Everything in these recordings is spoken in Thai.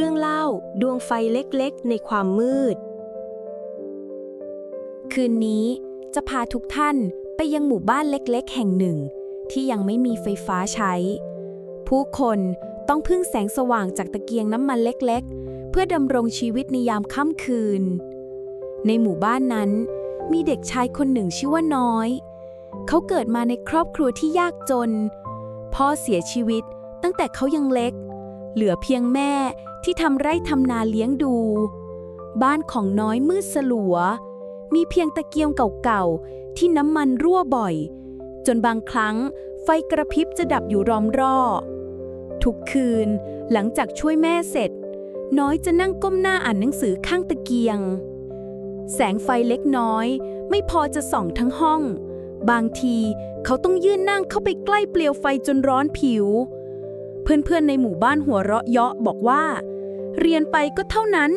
รื่องเล่าดวงไฟเล็กๆ ในความมืด คืนนี้จะพาทุกท่านไปยังหมู่บ้านเล็กๆ แห่งหนึ่ง ที่ยังไม่มีไฟฟ้าใช้ ผู้คนต้องพึ่งแสงสว่างจากตะเกียงน้ำมันเล็กๆ เพื่อดำรงชีวิตในยามค่ำคืน ในหมู่บ้านนั้น มีเด็กชายคนหนึ่งชื่อว่าน้อย เขาเกิดมาในครอบครัวที่ยากจน พ่อเสียชีวิตตั้งแต่เขายังเล็ก เหลือเพียงแม่ ที่ทำไร่ทำนาเลี้ยงดู บ้านของน้อยมืดสลัว มีเพียงตะเกียงเก่าๆ ที่น้ำมันรั่วบ่อย จนบางครั้งไฟกระพริบจะดับอยู่รอมรอทุกคืนหลังจากช่วยแม่เสร็จ น้อยจะนั่งก้มหน้าอ่านหนังสือข้างตะเกียง แสงไฟเล็กน้อย ไม่พอจะส่องทั้งห้อง บางทีเขาต้องยื่นนั่งเข้าไปใกล้เปลวไฟจนร้อนผิว เพื่อนๆในหมู่บ้านหัวเราะเยาะบอกว่า เรียนไปก็เท่านั้น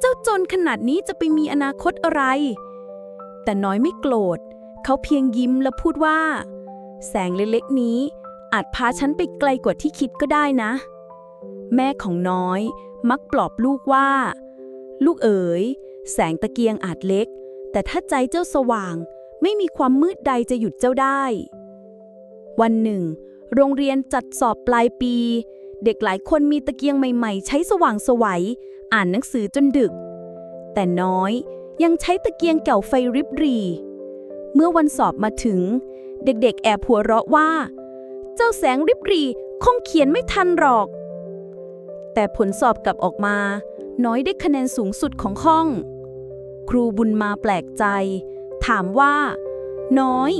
เจ้าจนขนาดนี้จะไปมีอนาคตอะไร แต่น้อยไม่โกรธ เขาเพียงยิ้มและพูดว่า แสงเล็กๆนี้ อาจพาฉันไปไกลกว่าที่คิดก็ได้นะ แม่ของน้อย มักปลอบลูกว่า ลูกเอ๋ย แสงตะเกียงอาจเล็ก แต่ถ้าใจเจ้าสว่าง ไม่มีความมืดใดจะหยุดเจ้าได้ วันหนึ่ง โรงเรียนจัดสอบปลายปี เด็กหลายคนมีตะเกียงใหม่ๆ ใช้สว่างสวัย อ่านหนังสือจนดึก แต่น้อยยังใช้ตะเกียงเก่าไฟริบรี เมื่อวันสอบมาถึง เด็กๆ แอบหัวเราะว่า เจ้าแสงริบรีคงเขียนไม่ทันหรอก แต่ผลสอบกลับออกมา น้อยได้คะแนนสูงสุดของห้อง ครูบุญมาแปลกใจ ถามว่า น้อย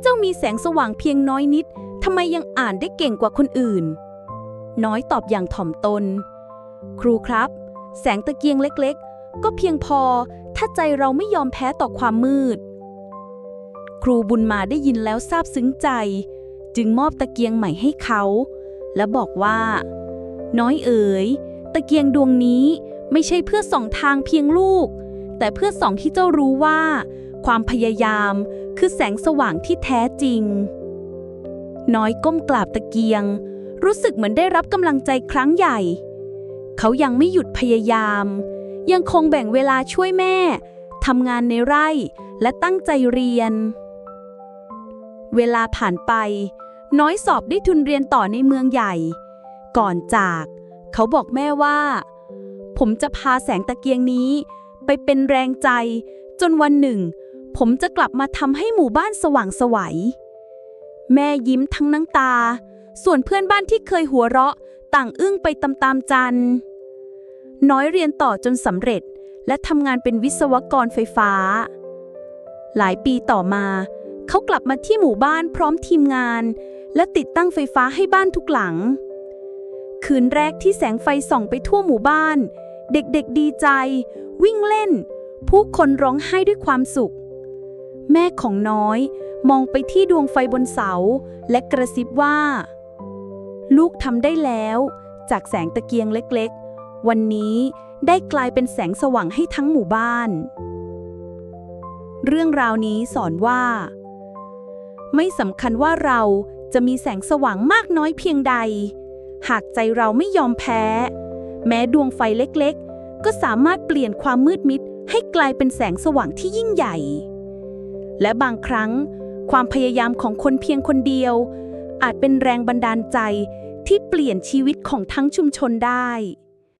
เจ้ามีแสงสว่างเพียงน้อยนิดทำไมยังอ่านได้เก่งกว่าคนอื่น น้อยตอบอย่างถ่อมตน ครูครับ แสงตะเกียงเล็กๆ ก็เพียงพอถ้าใจเราไม่ยอมแพ้ต่อความมืด ครูบุญมาได้ยินแล้วซาบซึ้งใจ จึงมอบตะเกียงใหม่ให้เขา และบอกว่า น้อยเอ๋ย ตะเกียงดวงนี้ไม่ใช่เพื่อส่องทางเพียงลูก แต่เพื่อส่องที่เจ้ารู้ว่า ความพยายามคือแสงสว่างที่แท้จริง น้อยก้มกราบตะเกียง รู้สึกเหมือนได้รับกำลังใจครั้งใหญ่ เขายังไม่หยุดพยายาม ยังคงแบ่งเวลาช่วยแม่ทำงานในไร่และตั้งใจเรียน เวลาผ่านไป น้อยสอบได้ทุนเรียนต่อในเมืองใหญ่ ก่อนจาก เขาบอกแม่ว่า ผมจะพาแสงตะเกียงนี้ ไปเป็นแรงใจ จนวันหนึ่ง ผมจะกลับมาทำให้หมู่บ้านสว่างไสวัย แม่ยิ้มทั้งน้ำตา ส่วนเพื่อนบ้านที่เคยหัวเราะ ต่างอึ้งไปตามๆจัน น้อยเรียนต่อจนสำเร็จ และทำงานเป็นวิศวกรไฟฟ้า หลายปีต่อมา เขากลับมาที่หมู่บ้านพร้อมทีมงาน และติดตั้งไฟฟ้าให้บ้านทุกหลัง คืนแรกที่แสงไฟส่องไปทั่วหมู่บ้าน เด็กๆดีใจ วิ่งเล่น ผู้คนร้องไห้ด้วยความสุข แม่ของน้อยมองไปที่ดวงไฟบนเสา และกระซิบว่า ลูกทำได้แล้ว จากแสงตะเกียงเล็กๆ วันนี้ได้กลายเป็นแสงสว่างให้ทั้งหมู่บ้าน เรื่องราวนี้สอนว่า ไม่สำคัญว่าเราจะมีแสงสว่างมากน้อยเพียงใด หากใจเราไม่ยอมแพ้ แม้ดวงไฟเล็กๆ ก็สามารถเปลี่ยนความมืดมิดให้กลายเป็นแสงสว่างที่ยิ่งใหญ่ และบางครั้ง ความพยายามของคนเพียงคนเดียว อาจเป็นแรงบันดาลใจที่เปลี่ยนชีวิตของทั้งชุมชนได้